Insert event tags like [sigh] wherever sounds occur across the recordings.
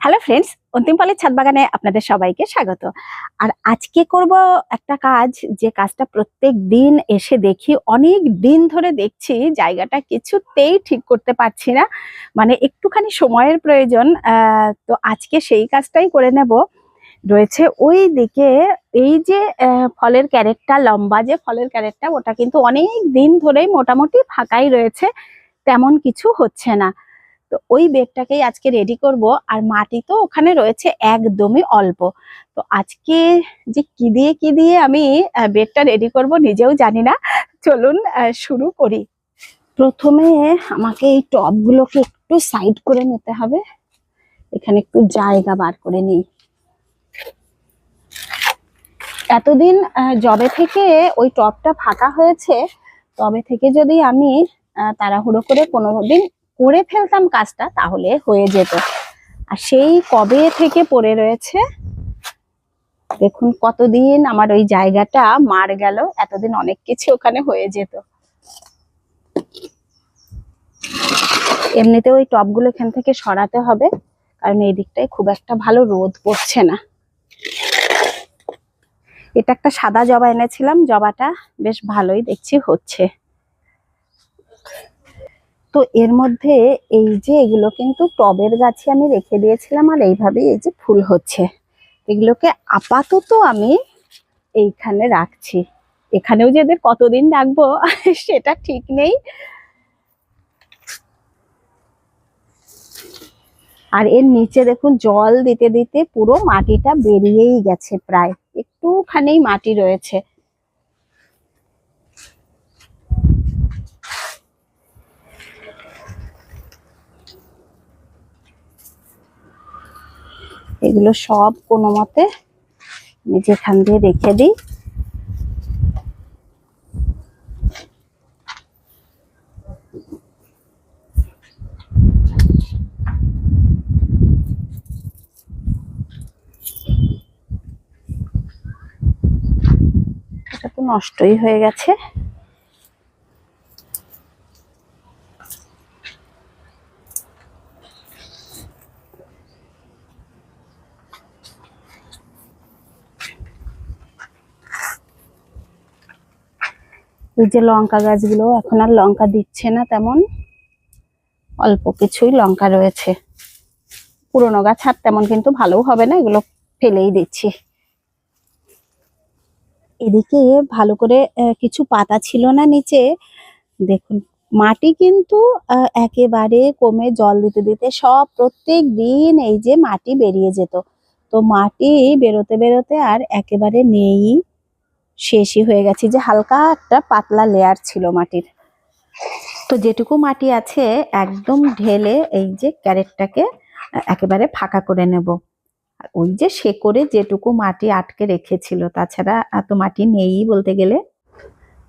Hello friends অন্তিম পালের ছাদ বাগানে আপনাদের সবাইকে স্বাগত। আর আজকে করব একটা কাজ, যে কাজটা প্রত্যেক দিন এসে দেখি, অনেক দিন ধরে দেখছি জায়গাটা কিছুতেই ঠিক করতে পারছি না মানে একটুখানি সময়ের প্রয়োজন তো আজকে সেই কাজটাই করে নেব। রয়েছে ওই দিকে এই যে ফলের ক্যারেটটা, লম্বা যে ফলের ক্যারেটটা, ওটা কিন্তু অনেক দিন ধরেই মোটামুটি ফাঁকাই রয়েছে, তেমন কিছু হচ্ছে না। তো ওই বেডটাকেই আজকে রেডি করব আর মাটি তো ওখানে রয়েছে একদমই অল্প। তো আজকে যে কি দিয়ে কি দিয়ে আমি বেডটা রেডি করব নিজেও জানি না। চলুন শুরু করি। প্রথমে আমাকে এই টবগুলোকে একটু সাইড করে নিতে হবে। এখানে একটু জায়গা বার করে নিই। এতদিন যবে থেকে ওই টবটা ফাঁকা হয়েছে, তবে থেকে যদি আমি তাড়াহুড়ো করে পনেরো দিন করে ফেলতাম কাজটা তাহলে হয়ে যেত। আর সেই কবে থেকে পড়ে রয়েছে, দেখুন কতদিন আমার ওই জায়গাটা মার গেল, এতদিন অনেক কিছু ওখানে হয়ে যেত। এমনিতে ওই টবগুলো এখান থেকে সরাতে হবে, কারণ এই দিকটায় খুব একটা ভালো রোদ পড়ছে না। এটা একটা সাদা জবা এনেছিলাম, জবাটা বেশ ভালোই দেখছি হচ্ছে। তো এর মধ্যে এই যে এগুলো কিন্তু টবের গাছে আমি রেখে দিয়েছিলাম আর এইভাবেই এই যে ফুল হচ্ছে। এগুলোকে আপাতত আমি এইখানে রাখছি। এখানেও যে এদের কতদিন রাখব [laughs] সেটা ঠিক নেই। আর এর নিচে দেখুন জল দিতে দিতে পুরো মাটিটা বেরিয়েই গেছে প্রায়। একটুখানি মাটি রয়েছে। এগুলো সব কোনো মতে যেখান দিয়ে রেখে দিই। এটা তো নষ্টই হয়ে গেছে। এই যে লঙ্কা গাছগুলো এখন আর লঙ্কা দিচ্ছে না তেমন। অল্প কিছুই লঙ্কা রয়েছে। পুরোনো গাছ আর তেমন কিন্তু ভালো হবে না, এগুলো ফেলেই দিচ্ছি। এদিকে ভালো করে কিছু পাতা ছিল না নিচে। দেখুন, মাটি কিন্তু একেবারে কমে জল দিতে দিতে সব প্রত্যেক দিন এই যে মাটি বেরিয়ে যেত। তো মাটি বেরোতে বেরোতে আর একেবারে নেই। শেষই হয়ে গেছে। যে হালকা একটা পাতলা লেয়ার ছিল মাটির। তো যেটুকু মাটি আছে, একদম ঢেলে এই যে ক্যারেটটাকে একেবারে ফাঁকা করে নেব। আর ওই যে শেকড়ে যেটুকু মাটি আটকে রেখেছিল, তাছাড়া এত মাটি নেই বলতে গেলে।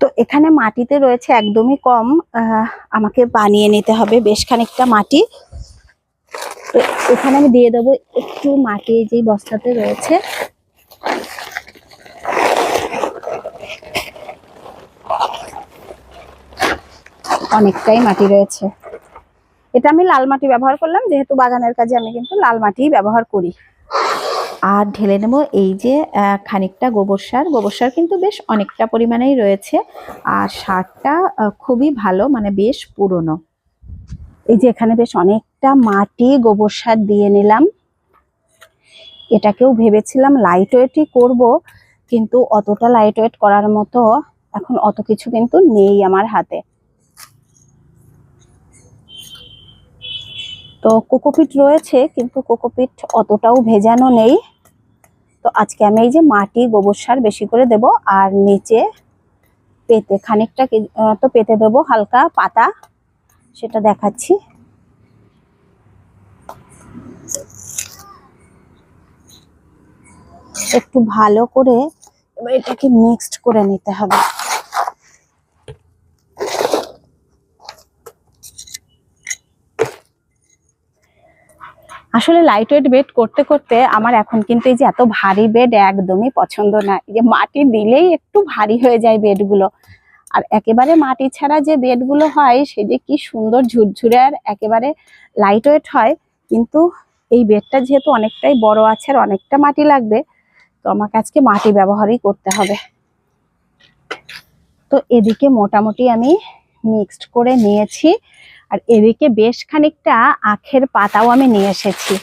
তো এখানে মাটিতে রয়েছে একদমই কম আমাকে বানিয়ে নিতে হবে বেশ খানিকটা মাটি। তো এখানে আমি দিয়ে দেবো একটু মাটি যেই বস্তাতে রয়েছে। অনেকটাই মাটি রয়েছে। এটা আমি লাল মাটি ব্যবহার করলাম, যেহেতু বাগানের কাজে আমি কিন্তু লাল মাটি ব্যবহার করি। আর ঢেলে নেব এই যে খানিকটা গোবর সার। গোবর সার কিন্তু বেশ অনেকটা পরিমাণেই রয়েছে। আর সারটা খুবই ভালো মানে বেশ পুরনো। এই যে এখানে বেশ অনেকটা মাটি গোবর সার দিয়ে নিলাম। এটাকেও ভেবেছিলাম লাইট ওয়েটই করব, কিন্তু অতটা লাইট ওয়েট করার মতো এখন অত কিছু কিন্তু নেই আমার হাতে। তো কোকোপিট রয়েছে, কিন্তু কোকোপিট অতটাও ভেজানো নেই। তো আজকে আমি এই যে মাটি গোবর সার বেশি করে দেব, আর নিচে পেতে খানিকটা তো পেতে দেব হালকা পাতা, সেটা দেখাচ্ছি। একটু ভালো করে এবার এটাকে মিক্সড করে নিতে হবে। আসলে লাইট ওয়েট বেড করতে করতে আমার এখন কিন্তু এই যে এত ভারী বেড একদমই পছন্দ না। যে মাটি দিলেই একটু ভারী হয়ে যায় বেডগুলো আর একেবারে মাটি ছাড়া যে বেডগুলো হয়, সে যে কি সুন্দর ঝুরঝুরে আর একেবারে লাইট ওয়েট হয়, কিন্তু এই বেডটা যেহেতু অনেকটাই বড় আছে আর অনেকটা মাটি লাগবে, তো আমাকে আজকে মাটি ব্যবহারই করতে হবে। তো এদিকে মোটামুটি আমি মিক্সড করে নিয়েছি। আর এদিকে বেশ খানিকটা আখের পাতাও আমি নিয়ে এসেছি।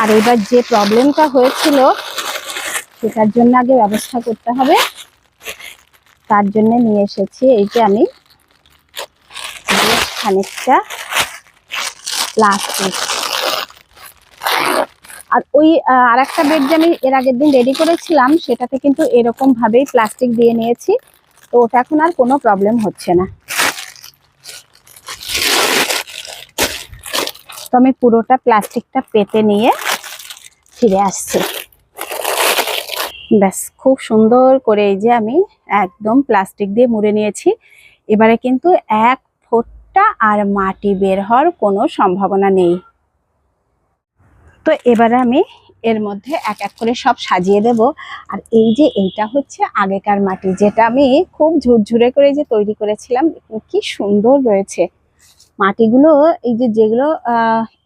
আর এবার যে প্রবলেমটা হয়েছিল, সেটার জন্য আগে ব্যবস্থা করতে হবে। তার জন্য নিয়ে এসেছি এই যে আমি বেশ খানিকটা প্লাস্টিক আর ওই আর একটা বেড যে আমি এর আগের দিন রেডি করেছিলাম, সেটাতে কিন্তু এরকম ভাবেই প্লাস্টিক দিয়ে নিয়েছি। তো ওটা এখন আর কোনো প্রবলেম হচ্ছে না। তো আমি পুরোটা প্লাস্টিকটা পেতে নিয়ে ফিরে আসছি। ব্যাস, খুব সুন্দর করে এই যে আমি একদম প্লাস্টিক দিয়ে মুড়ে নিয়েছি। এবারে কিন্তু এক ফোঁটা আর মাটি বের হওয়ার কোনো সম্ভাবনা নেই। তো এবারে আমি এর মধ্যে এক এক করে সব সাজিয়ে দেব। আর এই যে এইটা হচ্ছে আগেকার মাটি, যেটা আমি খুব ঝুরঝুরে করে যে তৈরি করেছিলাম, কি সুন্দর রয়েছে। মাটিগুলো, এই যে যেগুলো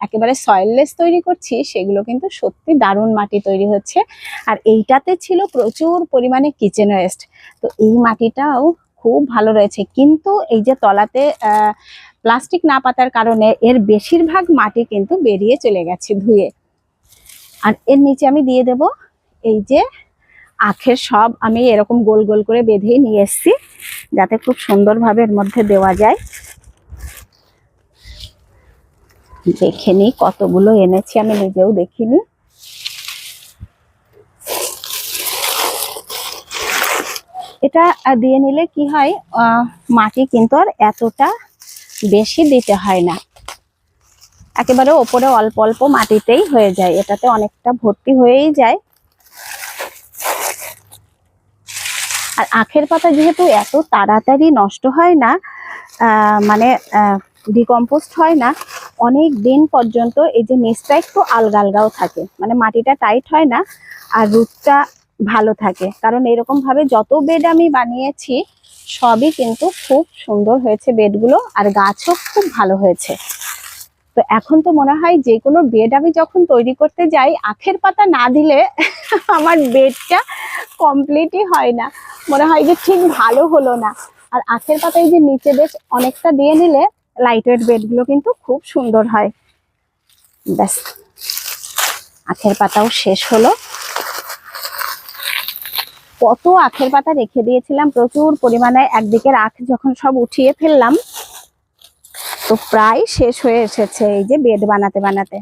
একেবারে সয়েললেস তৈরি করছি, সেগুলো কিন্তু সত্যি দারুণ মাটি তৈরি হচ্ছে। আর এইটাতে ছিল প্রচুর পরিমাণে কিচেন ওয়েস্ট তো এই মাটিটাও খুব ভালো রয়েছে। কিন্তু এই যে তলাতে প্লাস্টিক না পাতার কারণে এর বেশিরভাগ মাটি কিন্তু বেরিয়ে চলে গেছে ধুয়ে। আর এর নিচে আমি দিয়ে দেব এই যে আখের সব। আমি এরকম গোল গোল করে বেঁধেই নিয়ে এসেছি, যাতে খুব সুন্দরভাবে এর মধ্যে দেওয়া যায়। দেখে নিই কতগুলো এনেছি, আমি নিজেও দেখিনি। এটা দিয়ে নিলে কি হয় মাটি কিন্তু আর এতটা বেশি দিতে হয় না। একেবারে ওপরে অল্প অল্প মাটিতেই হয়ে যায়, এটাতে অনেকটা ভর্তি হয়েই যায়। আর আখের পাতা যেহেতু এত তাড়াতাড়ি নষ্ট হয় না মানে ডিকম্পোস্ট হয় না। অনেক দিন পর্যন্ত এই যে নিচটা একটু আলগা আলগাও থাকে। মানে মাটিটা টাইট হয় না আর রুটটা ভালো থাকে। কারণ এরকম ভাবে যত বেড আমি বানিয়েছি, সবই কিন্তু খুব সুন্দর হয়েছে বেডগুলো আর গাছও খুব ভালো হয়েছে। তো এখন তো মনে হয় যে কোনো বেড আমি যখন তৈরি করতে যাই, আখের পাতা না দিলে [laughs] আমার বেডটা কমপ্লিটই হয় না। মনে হয় যে ঠিক ভালো হলো না। আর আখের পাতা এই যে নিচে বেশ অনেকটা দিয়ে নিলে লাইট ওয়েট বেডগুলো কিন্তু খুব সুন্দর হয়। ব্যাস। আখের পাতাও শেষ হলো। কত আখের পাতা রেখে দিয়েছিলাম, প্রচুর পরিমাণে। একদিকের আখ যখন সব উঠিয়ে ফেললাম, তো প্রায় শেষ হয়ে এসেছে এই যে বেড বানাতে বানাতে।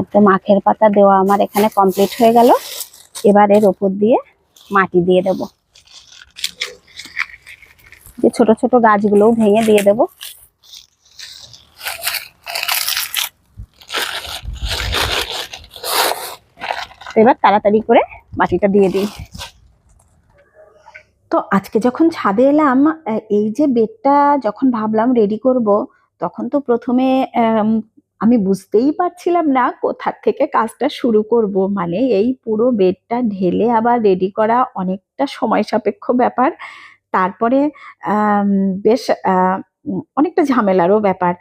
একদম আখের পাতা দেওয়া আমার এখানে কমপ্লিট হয়ে গেল। এবার এর ওপর দিয়ে মাটি দিয়ে দেব। যে ছোট ছোট গাছগুলোও ভেঙে দিয়ে দেব। এবার তাড়াতাড়ি করে মাটিটা দিয়ে দিই। তো আজকে যখন ছাদে এলাম এই যে বেডটা যখন ভাবলাম রেডি করব তখন তো প্রথমে আম, বুঝতেই পারছিলাম না কোথা থেকে কাজটা শুরু করব। মানে এই পুরো বেডটা ঢেলে আবার রেডি করা অনেকটা সময় সাপেক্ষ ব্যাপার। তারপরে বেশ অনেকটা ঝামেলারও ব্যাপার।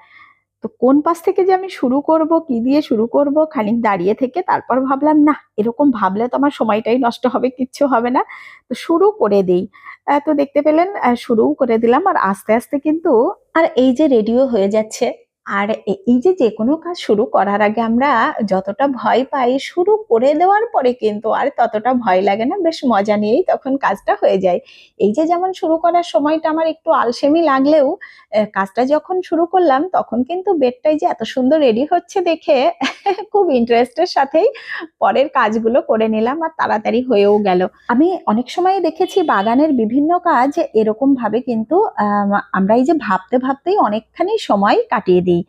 তো কোন পাশ থেকে যে আমি শুরু করব, কি দিয়ে শুরু করব, খানিক দাঁড়িয়ে থেকে তারপর ভাবলাম, না, এরকম ভাবলে তো আমার সময়টাই নষ্ট হবে, কিচ্ছু হবে না। তো শুরু করে দিই। তো দেখতে পেলেন শুরু করে দিলাম। আর আস্তে আস্তে কিন্তু, আর এই যে রেডিও হয়ে যাচ্ছে আর এই যে যে কোনো কাজ শুরু করার আগে আমরা যতটা ভয় পাই শুরু করে দেওয়ার পরে কিন্তু আর ততটা ভয় লাগে না, বেশ মজা নিয়েই তখন কাজটা হয়ে যায়। এই যে যেমন শুরু করার সময়টা আমার একটু আলসেমি লাগলেও কাজটা যখন শুরু করলাম তখন কিন্তু বেডটাই যে এত সুন্দর রেডি হচ্ছে দেখে খুব ইন্টারেস্টের সাথেই পরের কাজগুলো করে নিলাম আর তাড়াতাড়ি হয়েও গেল। আমি অনেক সময় দেখেছি বাগানের বিভিন্ন কাজ এরকম ভাবে কিন্তু আমরা এই যে ভাবতে ভাবতেই অনেকখানি সময় কাটিয়ে দিই।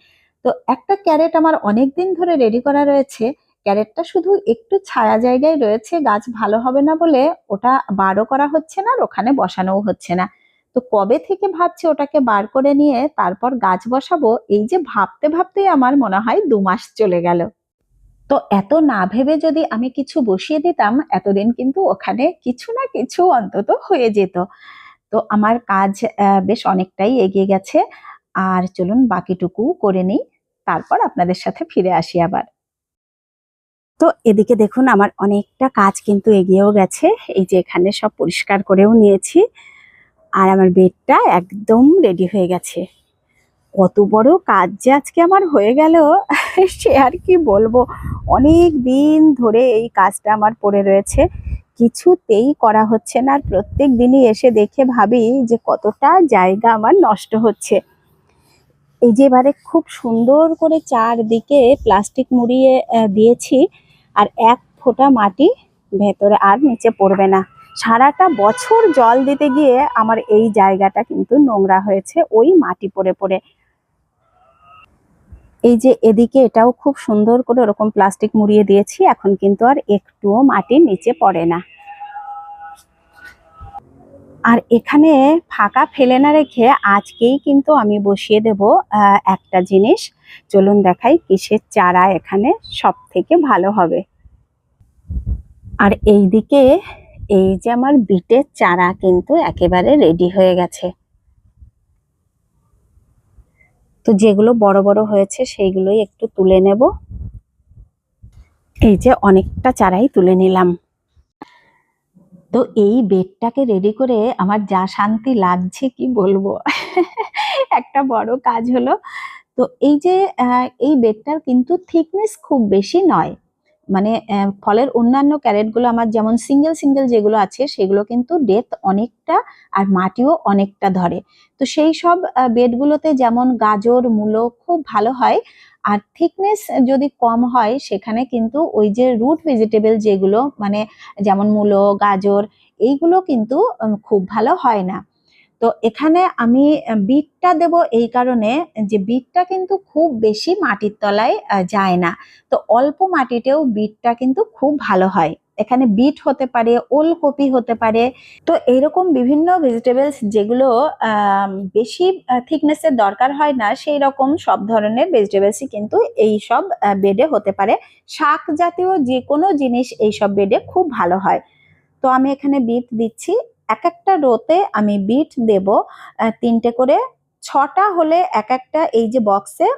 তো একটা ক্যারেট আমার অনেক দিন ধরে রেডি করা রয়েছে। ক্যারেটটা শুধু একটু ছায়া জায়গায় রয়েছে, গাছ ভালো হবে না বলে ওটা বারও করা হচ্ছে না আর ওখানে বসানোও হচ্ছে না। তো কবে থেকে ভাবছি ওটাকে বার করে নিয়ে তারপর গাছ বসাবো? এই যে ভাবতে ভাবতেই আমার মনে হয় দু মাস চলে গেল। তো এত না ভেবে যদি আমি কিছু বসিয়ে দিতাম, এতদিন কিন্তু ওখানে কিছু না কিছু অন্তত হয়ে যেত। তো আমার কাজ বেশ অনেকটাই এগিয়ে গেছে। আর চলুন বাকিটুকু করে নিই, তারপর আপনাদের সাথে ফিরে আসি আবার। তো এদিকে দেখুন আমার অনেকটা কাজ কিন্তু এগিয়েও গেছে, এই যে এখানে সব পরিষ্কার করেও নিয়েছি, আর আমার বেডটা একদম রেডি হয়ে গেছে। কত বড় কাজ যে আজকে আমার হয়ে গেল, [laughs] সে আর কি বলব? অনেক দিন ধরে এই কাজটা আমার পড়ে রয়েছে, কিছুতেই করা হচ্ছে না, আর প্রত্যেক দিনই এসে দেখে ভাবি যে কতটা জায়গা আমার নষ্ট হচ্ছে। এই যে এবারে খুব সুন্দর করে চারদিকে প্লাস্টিক মুড়িয়ে দিয়েছি আর এক ফোঁটা মাটি ভেতরে আর নিচে পড়বে না। সারাটা বছর জল দিতে গিয়ে আমার এই জায়গাটা কিন্তু নোংরা হয়েছে, ওই মাটি পড়ে পড়ে। এই যে এদিকে এটাও খুব সুন্দর করে ওরকম প্লাস্টিক মুড়িয়ে দিয়েছি, এখন কিন্তু আর একটুও মাটি নিচে পড়ে না। আর এখানে ফাঁকা ফেলে না রেখে আজকেই কিন্তু আমি বসিয়ে দেব একটা জিনিস। চলুন দেখাই কিসের চারা এখানে সব থেকে ভালো হবে। আর এইদিকে এই যে আমার বিটের চারা কিন্তু একেবারে রেডি হয়ে গেছে। তো যেগুলো বড় বড় হয়েছে সেইগুলোই একটু তুলে নেব। এই যে অনেকটা চারাই তুলে নিলাম। তো এই বেডটাকে রেডি করে আমার যা শান্তি লাগছে কি বলব? একটা বড় কাজ হলো। তো এই যে এই বেডটার কিন্তু থিকনেস খুব বেশি নয়। মানে ফলের অন্যান্য ক্যারেটগুলো আমার যেমন সিঙ্গেল সিঙ্গেল যেগুলো আছে, সেগুলো কিন্তু ডেথ অনেকটা আর মাটিও অনেকটা ধরে। তো সেই সব বেডগুলোতে যেমন গাজর, মূলো খুব ভালো হয় আর থিকনেস যদি কম হয়, সেখানে কিন্তু ওই যে রুট ভেজিটেবল যেগুলো মানে যেমন মূলো, গাজর, এইগুলো কিন্তু খুব ভালো হয় না। তো এখানে আমি বিটটা দেব এই কারণে যে বিটটা কিন্তু খুব বেশি মাটির তলায় যায় না। তো অল্প মাটিতেও বিটটা কিন্তু খুব ভালো হয়। এখানে বিট হতে পারে, ওলকপি হতে পারে। তো এইরকম বিভিন্ন ভেজিটেবলস যেগুলো বেশি থিকনেসের দরকার হয় না সেই রকম সব ধরনের ভেজিটেবলসই কিন্তু এই সব বেডে হতে পারে। শাক জাতীয় যে কোনো জিনিস এই সব বেডে খুব ভালো হয়। তো আমি এখানে বিট দিচ্ছি। এক একটা রোতে আমি বিট দেব তিনটে করে। ছটা হলে এক একটা এই যে বক্সে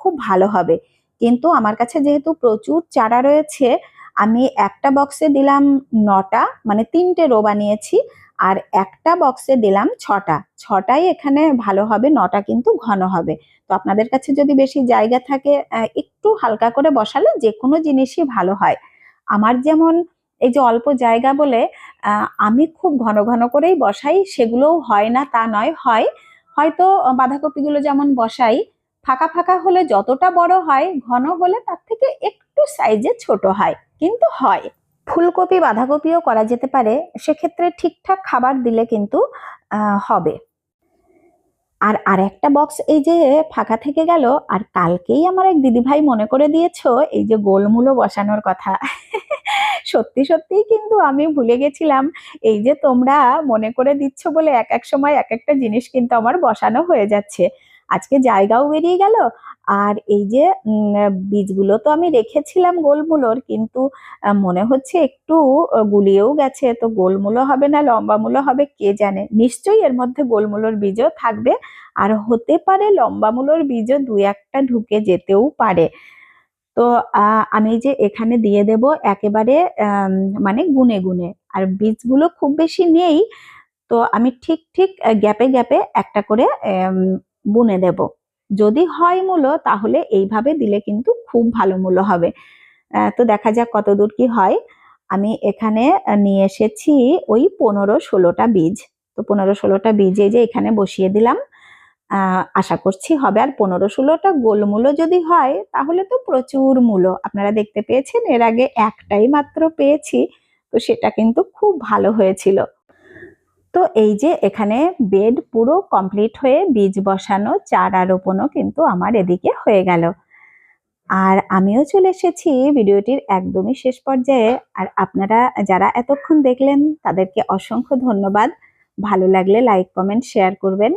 খুব ভালো হবে। কিন্তু আমার কাছে যেহেতু প্রচুর চারা রয়েছে আমি একটা বক্সে দিলাম নটা মানে তিনটে রো বানিয়েছি, আর একটা বক্সে দিলাম ছটা। ছটাই এখানে ভালো হবে, নটা কিন্তু ঘন হবে। তো আপনাদের কাছে যদি বেশি জায়গা থাকে একটু হালকা করে বসালে যে কোনো জিনিসই ভালো হয়। আমার যেমন এই যে অল্প জায়গা বলে আমি খুব ঘন ঘন করেই বসাই, সেগুলোও হয় না, তা নয়, হয়। হয়তো বাঁধাকপিগুলো যেমন বসাই, ফাঁকা ফাঁকা হলে যতটা বড় হয়, ঘন হলে তার থেকে একটু সাইজে ছোট হয়। কিন্তু হয়। ফুলকপি, বাঁধাকপিও করা যেতে পারে, সেক্ষেত্রে ঠিকঠাক খাবার দিলে কিন্তু হবে। আর আরেকটা বক্স এই যে ফাঁকা থেকে গেল, আর কালকেই আমার এক দিদিভাই মনে করে দিয়েছ, এই যে গোলমূলো বসানোর কথা। সত্যি, সত্যিই কিন্তু আমি ভুলে গেছিলাম। এই যে তোমরা মনে করে দিচ্ছ বলে এক এক সময় এক একটা জিনিস কিন্তু আমার বসানো হয়ে যাচ্ছে। আজকে জায়গাও বেরিয়ে গেল আর এই যে বীজগুলো তো আমি রেখেছিলাম গোলমূলোর, কিন্তু মনে হচ্ছে একটু গুলিয়েও গেছে। তো গোলমূলো হবে না লম্বা মূলো হবে, কে জানে? নিশ্চয়ই এর মধ্যে গোলমূলোর বীজও থাকবে। আর হতে পারে লম্বা মূলোর বীজও দু একটা ঢুকে যেতেও পারে। তো আমি যে এখানে দিয়ে দেব একেবারে মানে গুনে গুনে। আর বীজগুলো খুব বেশি নেই, তো আমি ঠিক ঠিক গ্যাপে গ্যাপে একটা করে বুনে দেব। যদি হয় মূলো তাহলে এইভাবে দিলে কিন্তু খুব ভালো মূলো হবে। তো দেখা যাক কতদূর কি হয়। আমি এখানে নিয়ে এসেছি ওই পনেরো ষোলোটা বীজ। তো পনেরো ষোলোটা বীজে যে এখানে বসিয়ে দিলাম আশা করছি হবে। আর পনেরো ষোলোটা গোলমূলো যদি হয়, তাহলে তো প্রচুর মূলো আপনারা দেখতে পেয়েছেন, এর আগে একটাই মাত্র পেয়েছি, তো সেটা কিন্তু খুব ভালো হয়েছিল। তো এই যে এখানে বেড পুরো কমপ্লিট হয়ে বীজ বসানো, চারা রোপণও কিন্তু আমার এদিকে হয়ে গেল। আর আমিও চলে এসেছি ভিডিওটির একদমই শেষ পর্যায়ে। আর আপনারা যারা এতক্ষণ দেখলেন, তাদেরকে অসংখ্য ধন্যবাদ। ভালো লাগলে লাইক কমেন্ট শেয়ার করবেন।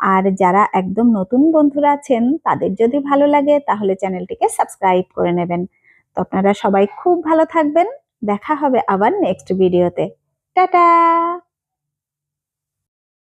আর যারা একদম নতুন বন্ধুরা আছেন, তাদের যদি ভালো লাগে, তাহলে চ্যানেলটিকে সাবস্ক্রাইব করে নেবেন। তো আপনারা সবাই খুব ভালো থাকবেন। দেখা হবে আবার নেক্সট ভিডিওতে টাটা!